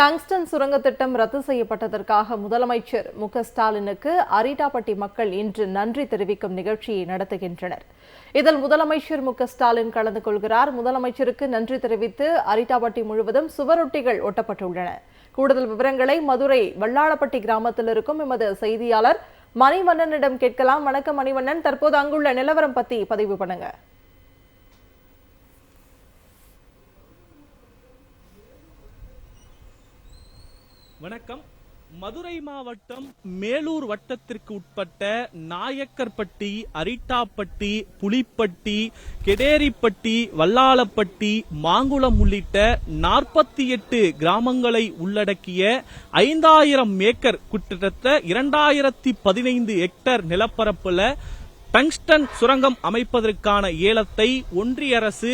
Tungsten சுரங்க திட்டம் ரத்து செய்யப்பட்டதற்காக முதலமைச்சர் மு க ஸ்டாலினுக்கு அரிட்டாப்பட்டி மக்கள் இன்று நன்றி தெரிவிக்கும் நிகழ்ச்சியை நடத்துகின்றனர். இதில் முதலமைச்சர் மு க ஸ்டாலின் கலந்து கொள்கிறார். முதலமைச்சருக்கு நன்றி தெரிவித்து அரிட்டாப்பட்டி முழுவதும் சுவரொட்டிகள் ஒட்டப்பட்டுள்ளன. கூடுதல் விவரங்களை மதுரை வல்லாளப்பட்டி கிராமத்தில் இருக்கும் எமது செய்தியாளர் மணிவண்ணனிடம் கேட்கலாம். வணக்கம் மணிவண்ணன். தற்போது அங்குள்ள நிலவரம் பத்தி பதிவு பண்ணுங்க வணக்கம் மதுரை மாவட்டம் மேலூர் வட்டத்திற்கு உட்பட்ட நாயக்கர்பட்டி அரிட்டாப்பட்டி புலிப்பட்டி கெடேரிப்பட்டி வல்லாளப்பட்டி மாங்குளம் உள்ளிட்ட நாற்பத்தி எட்டு கிராமங்களை உள்ளடக்கிய ஐந்தாயிரம் ஏக்கர் கிட்டத்தட்ட இரண்டாயிரத்தி பதினைந்து ஹெக்டர் நிலப்பரப்புல டங்ஸ்டன் சுரங்கம் அமைப்பதற்கான ஏலத்தை ஒன்றிய அரசு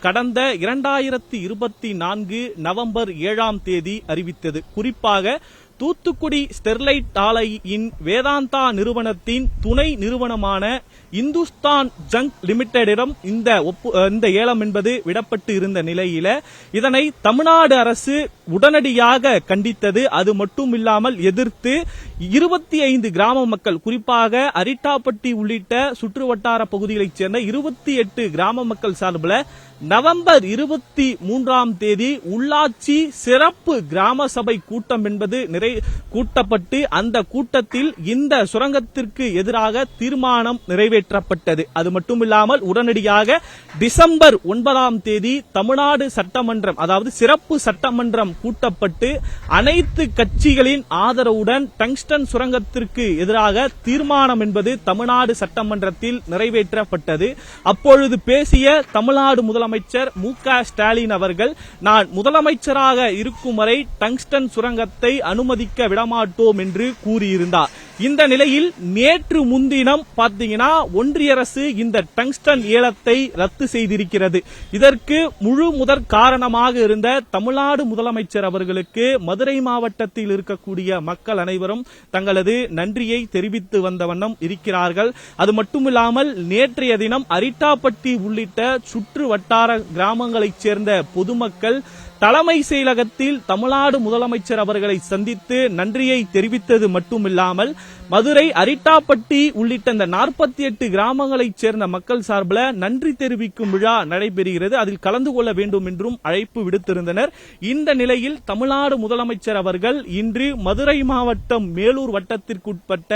கடந்த இரண்டாயிரத்தி இருபத்தி நான்கு நவம்பர் ஏழாம் தேதி அறிவித்தது. குறிப்பாக தூத்துக்குடி ஸ்டெர்லைட் ஆலையின் வேதாந்தா நிறுவனத்தின் துணை நிறுவனமான இந்துஸ்தான் ஜங்க் லிமிடெடிடம் இந்த ஒப்பு இந்த ஏலம் என்பது விடப்பட்டு இருந்த நிலையில இதனை தமிழ்நாடு அரசு உடனடியாக கண்டித்தது. அது மட்டும் இல்லாமல் எதிர்த்து இருபத்தி ஐந்து கிராம மக்கள் குறிப்பாக அரிட்டாப்பட்டி உள்ளிட்ட சுற்று வட்டார பகுதிகளைச் சேர்ந்த இருபத்தி எட்டு கிராம மக்கள் சார்பில் நவம்பர் இருபத்தி மூன்றாம் தேதி உள்ளாட்சி சிறப்பு கிராம சபை கூட்டம் என்பது நிறை கூட்டப்பட்டு அந்த கூட்டத்தில் இந்த சுரங்கத்திற்கு எதிராக தீர்மானம் நிறைவேற்றப்பட்டது. அது மட்டுமில்லாமல் உடனடியாக டிசம்பர் ஒன்பதாம் தேதி தமிழ்நாடு சட்டமன்றம் அதாவது சிறப்பு சட்டமன்றம் கூட்டப்பட்டு அனைத்து கட்சிகளின் ஆதரவுடன் டங்ஸ்டன் சுரங்கத்திற்கு எதிராக தீர்மானம் என்பது தமிழ்நாடு சட்டமன்றத்தில் நிறைவேற்றப்பட்டது. அப்பொழுது பேசிய தமிழ்நாடு முதலமைச்சர் மு க ஸ்டாலின் அவர்கள் நான் முதலமைச்சராக இருக்கும் வரை டங்ஸ்டன் சுரங்கத்தை அனுமதிக்க விடமாட்டோம் என்று கூறியிருந்தார். இந்த நிலையில் நேற்று முன்தினம் பார்த்தீங்கன்னா ஒன்றிய அரசு இந்த டங்ஸ்டன் ஏலத்தை ரத்து செய்திருக்கிறது. இதற்கு முழு முதற் காரணமாக இருந்த தமிழ்நாடு முதலமைச்சர் அவர்களுக்கு மதுரை மாவட்டத்தில் இருக்கக்கூடிய மக்கள் அனைவரும் தங்களது நன்றியை தெரிவித்து வந்த வண்ணம் இருக்கிறார்கள். அது மட்டுமில்லாமல் நேற்றைய தினம் அரிட்டாப்பட்டி உள்ளிட்ட சுற்று வட்டார கிராமங்களைச் சேர்ந்த பொதுமக்கள் தலைமை செயலகத்தில் தமிழ்நாடு முதலமைச்சர் அவர்களை சந்தித்து நன்றியை தெரிவித்தது மட்டுமில்லாமல் மதுரை அரிட்டாப்பட்டி உள்ளிட்ட இந்த நாற்பத்தி எட்டு கிராமங்களைச் சேர்ந்த மக்கள் சார்பில் நன்றி தெரிவிக்கும் விழா நடைபெறுகிறது. அதில் கலந்து கொள்ள வேண்டும் என்றும் அழைப்பு விடுத்திருந்தனர். இந்த நிலையில் தமிழ்நாடு முதலமைச்சர் அவர்கள் இன்று மதுரை மாவட்டம் மேலூர் வட்டத்திற்குட்பட்ட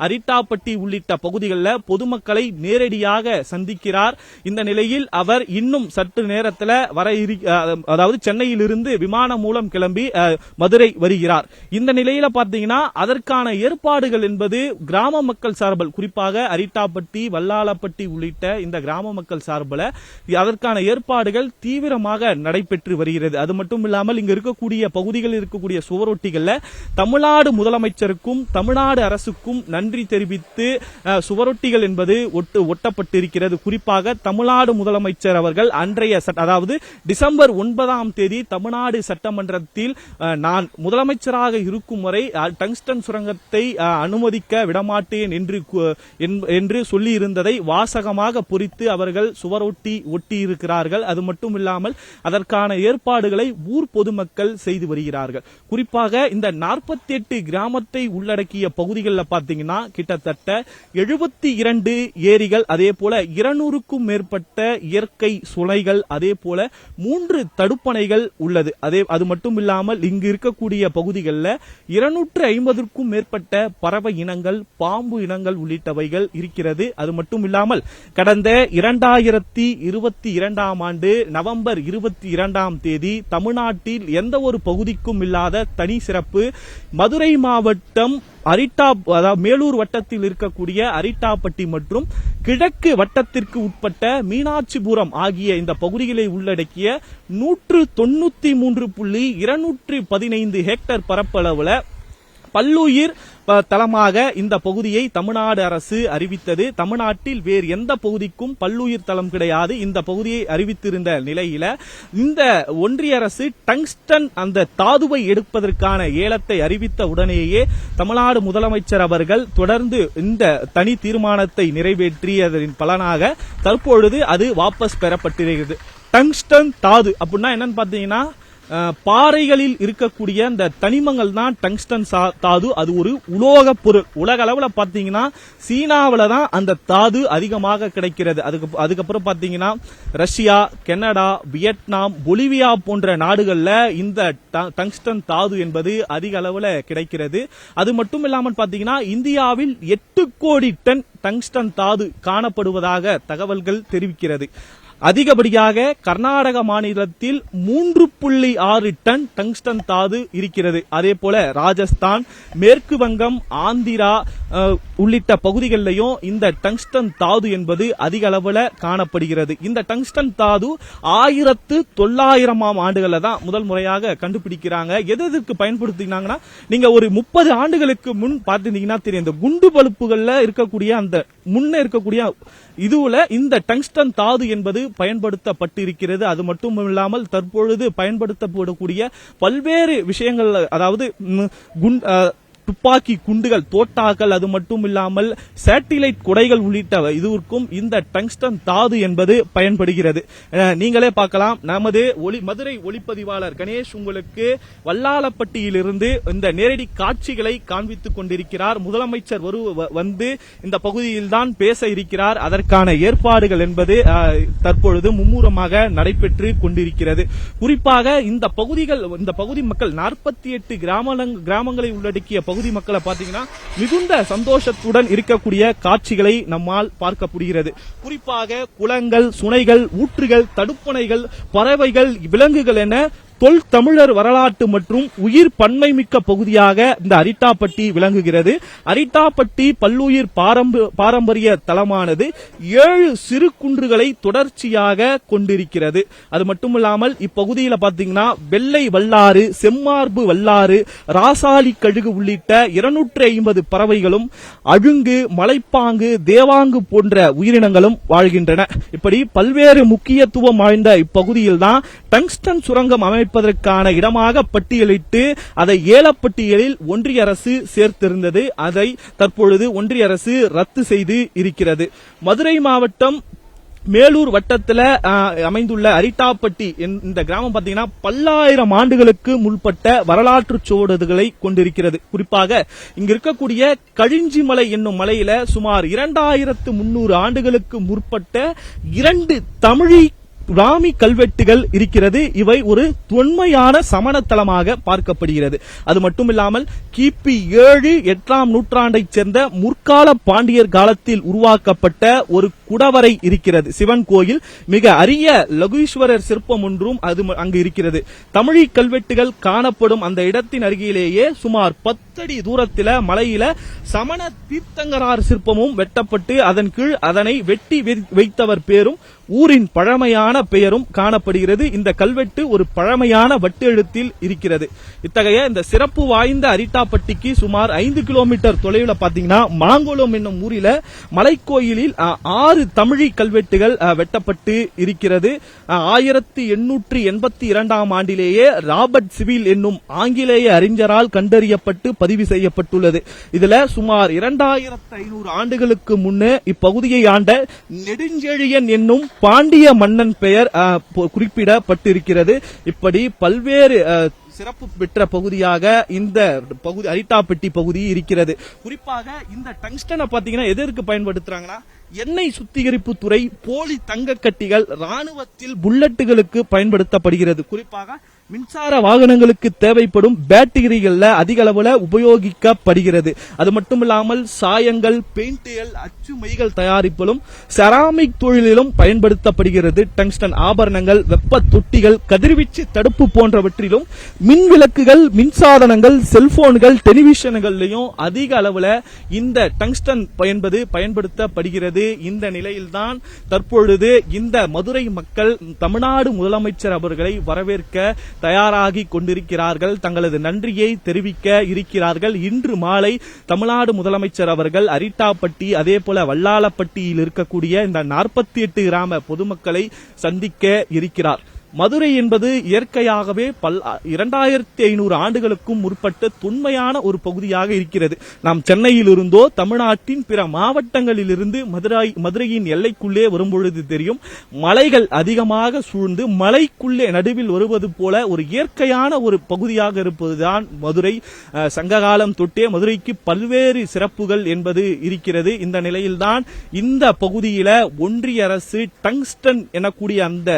அரிட்டாப்பட்டி உள்ளிட்ட பகுதிகளில் பொதுமக்களை நேரடியாக சந்திக்கிறார். இந்த நிலையில் அவர் இன்னும் சற்று நேரத்தில் வர அதாவது சென்னையிலிருந்து விமானம் மூலம் கிளம்பி அஹ், மதுரை வருகிறார். இந்த நிலையில பாத்தீங்கன்னா அதற்கான ஏற்பாடுகள் என்பது கிராம மக்கள் சார்பில் குறிப்பாக அரிட்டாப்பட்டி வல்லாளப்பட்டி உள்ளிட்ட இந்த கிராம மக்கள் சார்பில் அதற்கான ஏற்பாடுகள் தீவிரமாக நடைபெற்று வருகிறது. அது மட்டும் இல்லாமல் இங்கு இருக்கக்கூடிய பகுதிகளில் இருக்கக்கூடிய சுவரொட்டிகள்ல தமிழ்நாடு முதலமைச்சருக்கும் தமிழ்நாடு அரசுக்கும் நன்றி தெரிவித்து சுவரொட்டிகள் என்பது ஒட்டு ஒட்டப்பட்டிருக்கிறது. குறிப்பாக தமிழ்நாடு முதலமைச்சர் அவர்கள் அன்றைய அதாவது டிசம்பர் ஒன்பதாம் தேதி தமிழ்நாடு சட்டமன்றத்தில் நான் முதலமைச்சராக இருக்கும் வரை டங்ஸ்டன் சுரங்கத்தை அனு அனுமதிக்க விடமாட்டேன் என்று என்று சொல்லியிருந்ததை வாசகமாக பொறித்து அவர்கள் சுவரொட்டி ஒட்டி இருக்கிறார்கள் அது மட்டும் இல்லாமல் அதற்கான ஏற்பாடுகளை ஊர் பொதுமக்கள் செய்து வருகிறார்கள். குறிப்பாக இந்த நாற்பத்தி எட்டு கிராமத்தை உள்ளடக்கிய பகுதிகளில் பார்த்தீங்கன்னா கிட்டத்தட்ட எழுபத்தி இரண்டு ஏரிகள் அதே போல இருநூறுக்கும் மேற்பட்ட இயற்கை சுனைகள் அதே போல மூன்று தடுப்பணைகள் உள்ளது. அதே அது மட்டும் இல்லாமல் இங்கு இருக்கக்கூடிய பகுதிகளில் இருநூற்று ஐம்பதுக்கும் மேற்பட்ட பறவை இனங்கள் பாம்பு இனங்கள் உள்ளிட்டவைகள் இருக்கிறது. அது மட்டும் இல்லாமல் கடந்த இரண்டாயிரத்தி இருபத்தி இரண்டாம் ஆண்டு நவம்பர் இருபத்தி இரண்டாம் தேதி தமிழ்நாட்டில் எந்த ஒரு பகுதிக்கும் இல்லாத தனி சிறப்பு மதுரை மாவட்டம் அரிட்டா அதாவது மேலூர் வட்டத்தில் இருக்கக்கூடிய அரிட்டாப்பட்டி மற்றும் கிழக்கு வட்டத்திற்கு உட்பட்ட மீனாட்சிபுரம் ஆகிய இந்த பகுதிகளை உள்ளடக்கிய நூற்று தொண்ணூத்தி மூன்று புள்ளி இருநூற்று பதினைந்து ஹெக்டர் பரப்பளவுல பல்லுயிர் தலமாக இந்த பகுதியை தமிழ்நாடு அரசு அறிவித்தது. தமிழ்நாட்டில் வேறு எந்த பகுதிக்கும் பல்லுயிர் தலம் கிடையாது. இந்த பகுதியை அறிவித்திருந்த நிலையில இந்த ஒன்றிய அரசு டங்ஸ்டன் அந்த தாதுவை எடுப்பதற்கான ஏலத்தை அறிவித்த உடனேயே தமிழ்நாடு முதலமைச்சர் அவர்கள் தொடர்ந்து இந்த தனி தீர்மானத்தை நிறைவேற்றியதன் பலனாக தற்பொழுது அது வாபஸ் பெறப்பட்டிருக்கிறது. டங்ஸ்டன் தாது அப்படின்னா என்னன்னு பாத்தீங்கன்னா பாறைகளில் இருக்கக்கூடிய இந்த தனிமங்கள் தான் டங்ஸ்டன் சா- தாது. அது ஒரு உலோக பொருள். உலக அளவில் பார்த்தீங்கன்னா சீனாவில் தான் அந்த தாது அதிகமாக கிடைக்கிறது. அதுக்கு அதுக்கப்புறம் பார்த்தீங்கன்னா ரஷ்யா கனடா வியட்நாம் பொலிவியா போன்ற நாடுகளில் இந்த டங்ஸ்டன் தாது என்பது அதிக அளவில் கிடைக்கிறது. அது மட்டும் இல்லாமல் பார்த்தீங்கன்னா இந்தியாவில் எட்டு கோடி டன் டங்ஸ்டன் தாது காணப்படுவதாக தகவல்கள் தெரிவிக்கிறது. அதிகப்படியாக கர்நாடக மாநிலத்தில் மூன்று புள்ளி ஆறு டன் டங்ஸ்டன் தாது இருக்கிறது. அதே போல ராஜஸ்தான் மேற்கு வங்கம் ஆந்திரா உள்ளிட்ட பகுதிகளிலையும் இந்த டங்ஸ்டன் தாது என்பது அதிக அளவில் காணப்படுகிறது. இந்த டங்ஸ்டன் தாது ஆயிரத்து தொள்ளாயிரமாம் ஆண்டுகளில் தான் முதல் முறையாக கண்டுபிடிக்கிறாங்க. எது எதற்கு பயன்படுத்தினாங்கன்னா நீங்க ஒரு முப்பது ஆண்டுகளுக்கு முன் பார்த்திருந்தீங்கன்னா தெரியும். இந்த குண்டு பல்புகள்ல இருக்கக்கூடிய அந்த முன்ன இருக்கக்கூடிய இதுல இந்த டங்ஸ்டன் தாது என்பது பயன்படுத்தப்பட்டு இருக்கிறது அது மட்டும் இல்லாமல் தற்பொழுது பயன்படுத்தப்படக்கூடிய பல்வேறு விஷயங்கள் அதாவது குண்டு துப்பாக்கி குண்டுகள் தோட்டாக்கள் அது மட்டும் இல்லாமல் சேட்டிலைட் குடைகள் உள்ளிட்ட இதுவிற்கும் இந்த டங்ஸ்டன் தாது என்பது பயன்படுகிறது. நீங்களே பார்க்கலாம். நமது ஒளி மதுரை ஒளிப்பதிவாளர் கணேஷ் உங்களுக்கு வல்லாளப்பட்டியிலிருந்து இந்த நேரடி காட்சிகளை காண்பித்துக் கொண்டிருக்கிறார். முதலமைச்சர் வரு வந்து இந்த பகுதியில் தான் பேச இருக்கிறார். அதற்கான ஏற்பாடுகள் என்பது தற்பொழுது மும்முரமாக நடைபெற்று கொண்டிருக்கிறது. குறிப்பாக இந்த பகுதிகள் இந்த பகுதி மக்கள் நாற்பத்தி எட்டு கிராமங்களை உள்ளடக்கிய பகுதி மக்களை பாத்தீங்கன்னா மிகுந்த சந்தோஷத்துடன் இருக்கக்கூடிய காட்சிகளை நம்மால் பார்க்க முடிகிறது. குறிப்பாக குளங்கள் சுனைகள் ஊற்றுகள் தடுப்பணைகள் பறவைகள் விலங்குகள் என தொல் தமிழர் வரலாற்று மற்றும் உயிர் பன்மை மிக்க பகுதியாக இந்த அரிட்டாப்பட்டி விளங்குகிறது. அரிட்டாப்பட்டி பல்லுயிர் பாரம்ப- பாரம்பரிய தலமானது ஏழு சிறு குன்றுகளை தொடர்ச்சியாக கொண்டிருக்கிறது. அது மட்டுமில்லாமல் இப்பகுதியில் பாத்தீங்கன்னா வெள்ளை வல்லாறு செம்மார்பு வல்லாறு ராசாலி கழுகு உள்ளிட்ட இருநூற்றி ஐம்பது பறவைகளும் அழுங்கு மலைப்பாங்கு தேவாங்கு போன்ற உயிரினங்களும் வாழ்கின்றன. இப்படி பல்வேறு முக்கியத்துவம் வாய்ந்த இப்பகுதியில் தான் டங்ஸ்டன் சுரங்கம் அமைப்பு அமைப்பதற்கான இடமாக பட்டியலிட்டு அதை ஏலப்பட்டியலில் ஒன்றிய அரசு சேர்த்திருந்தது. அதை தற்பொழுது ஒன்றிய அரசு ரத்து செய்து இருக்கிறது. மதுரை மாவட்டம் மேலூர் வட்டத்தில் அமைந்துள்ள அரிட்டாப்பட்டி என்- இந்த கிராமம் பார்த்தீங்கன்னா பல்லாயிரம் ஆண்டுகளுக்கு முற்பட்ட வரலாற்று சுவடுகளை கொண்டிருக்கிறது. குறிப்பாக இங்க இருக்கக்கூடிய கழிஞ்சிமலை என்னும் மலையில சுமார் இரண்டாயிரத்து முன்னூறு ஆண்டுகளுக்கு முற்பட்ட இரண்டு தமிழி ராமி கல்வெட்டுகள் இருக்கிறது. இவை ஒரு தொன்மையான சமணத்தலமாக பார்க்கப்படுகிறது. அது மட்டுமில்லாமல் கிபி ஏழு எட்டாம் நூற்றாண்டைச் சேர்ந்த முற்கால பாண்டியர் காலத்தில் உருவாக்கப்பட்ட ஒரு குடவரை இருக்கிறது. சிவன் கோயில். மிக அரிய லகுஈஸ்வரர் சிற்பம் ஒன்றும் அது ம- அங்கு இருக்கிறது. தமிழி கல்வெட்டுகள் காணப்படும் அந்த இடத்தின் அருகிலேயே சுமார் பத்தடி தூரத்தில மலையில சமண தீர்த்தங்கரார் சிற்பமும் வெட்டப்பட்டு அதன் கீழ் அதனை வெட்டி வைத்தவர் பேரும் ஊரின் பழமையான பெயரும் காணப்படுகிறது. இந்த கல்வெட்டு ஒரு பழமையான வட்டெழுத்தில் இருக்கிறது. இத்தகைய இந்த சிறப்பு வாய்ந்த அரிட்டாப்பட்டிக்கு சுமார் ஐந்து கிலோமீட்டர் தொலைவில் பாத்தீங்கன்னா மாங்குளம் என்னும் ஊரில மலைக்கோயிலில் ஆறு தமிழி கல்வெட்டுகள் வெட்டப்பட்டு இருக்கிறது. ஆயிரத்தி எண்ணூற்றி எண்பத்தி இரண்டாம் ஆண்டிலேயே ராபர்ட் சிவில் என்னும் ஆங்கிலேய அறிஞரால் கண்டறியப்பட்டு பதிவு செய்யப்பட்டுள்ளது. இதுல சுமார் இரண்டாயிரத்து ஐநூறு ஆண்டுகளுக்கு முன்னே இப்பகுதியை ஆண்ட நெடுஞ்செழியன் என்னும் பாண்டிய மன்னன் பெயர் குறிப்பிடப்பட்டிருக்கிறது. இப்படி பல்வேறு சிறப்பு பெற்ற பகுதியாக இந்த பகுதி அரிட்டாப்பட்டி பகுதி இருக்கிறது. குறிப்பாக இந்த டங்ஸ்டனை பார்த்தீங்கன்னா எதற்கு பயன்படுத்துறாங்கன்னா எண்ணெய் சுத்திகரிப்பு துறை போலி தங்க கட்டிகள் ராணுவத்தில் புல்லட்டுகளுக்கு பயன்படுத்தப்படுகிறது. குறிப்பாக மின்சார வாகனங்களுக்கு தேவைப்படும் பேட்டரிகள்ல அதிக அளவுல உபயோகிக்கப்படுகிறது. அது மட்டும் இல்லாமல் சாயங்கள் பெயிண்டுகள் அச்சு மைகள் தயாரிப்பிலும் செராமிக் தொழிலிலும் பயன்படுத்தப்படுகிறது. டங்ஸ்டன் ஆபரணங்கள் வெப்ப தொட்டிகள் கதிர்வீச்சு தடுப்பு போன்றவற்றிலும் மின் விளக்குகள் மின்சாதனங்கள் செல்போன்கள் டெலிவிஷன்கள்லயும் அதிக அளவுல இந்த டங்ஸ்டன் பயன்பது பயன்படுத்தப்படுகிறது. இந்த நிலையில்தான் தற்பொழுது இந்த மதுரை மக்கள் தமிழ்நாடு முதலமைச்சர் அவர்களை வரவேற்க தயாராகி கொண்டிருக்கிறார்கள். தங்களது நன்றியை தெரிவிக்க இருக்கிறார்கள். இன்று மாலை தமிழ்நாடு முதலமைச்சர் அவர்கள் அரிட்டாப்பட்டி அதே போல வல்லாளப்பட்டியில் இருக்கக்கூடிய இந்த நாற்பத்தி எட்டு கிராம பொதுமக்களை சந்திக்க இருக்கிறார். மதுரை என்பது இயற்கையாகவே பல் இரண்டாயிரத்தி ஐநூறு ஆண்டுகளுக்கும் முற்பட்ட தொன்மையான ஒரு பகுதியாக இருக்கிறது. நாம் சென்னையில் இருந்தோ தமிழ்நாட்டின் பிற மாவட்டங்களில் இருந்து மதுரை மதுரையின் எல்லைக்குள்ளே வரும்பொழுது தெரியும் மலைகள் அதிகமாக சூழ்ந்து மலைக்குள்ளே நடுவில் வருவது போல ஒரு இயற்கையான ஒரு பகுதியாக இருப்பதுதான் மதுரை. சங்ககாலம் தொட்டே மதுரைக்கு பல்வேறு சிறப்புகள் என்பது இருக்கிறது. இந்த நிலையில்தான் இந்த பகுதியில ஒன்றிய அரசு டங்ஸ்டன் எனக்கூடிய அந்த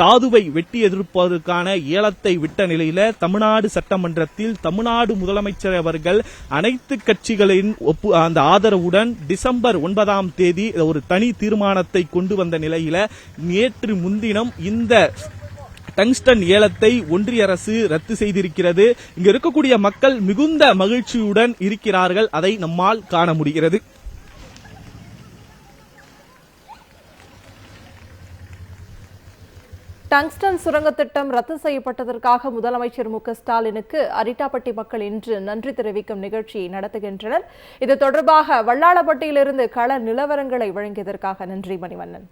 தாதுவை வெட்டி எதிர்ப்பதற்கான ஏலத்தை விட்ட நிலையில தமிழ்நாடு சட்டமன்றத்தில் தமிழ்நாடு முதலமைச்சர் அவர்கள் அனைத்து கட்சிகளின் ஒப்பு அந்த ஆதரவுடன் டிசம்பர் ஒன்பதாம் தேதி ஒரு தனி தீர்மானத்தை கொண்டு வந்த நிலையில நேற்று முன்தினம் இந்த டங்ஸ்டன் ஏலத்தை ஒன்றிய அரசு ரத்து செய்திருக்கிறது. இங்கு இருக்கக்கூடிய மக்கள் மிகுந்த மகிழ்ச்சியுடன் இருக்கிறார்கள். அதை நம்மால் காண முடிகிறது. டங்ஸ்டன் சுரங்க திட்டம் ரத்து செய்யப்பட்டதற்காக முதலமைச்சர் மு க ஸ்டாலினுக்கு அரிட்டாப்பட்டி மக்கள் இன்று நன்றி தெரிவிக்கும் நிகழ்ச்சியை நடத்துகின்றனர். இது தொடர்பாக வல்லாளப்பட்டியிலிருந்து கள நிலவரங்களை வழங்கியதற்காக நன்றி மணிவண்ணன்.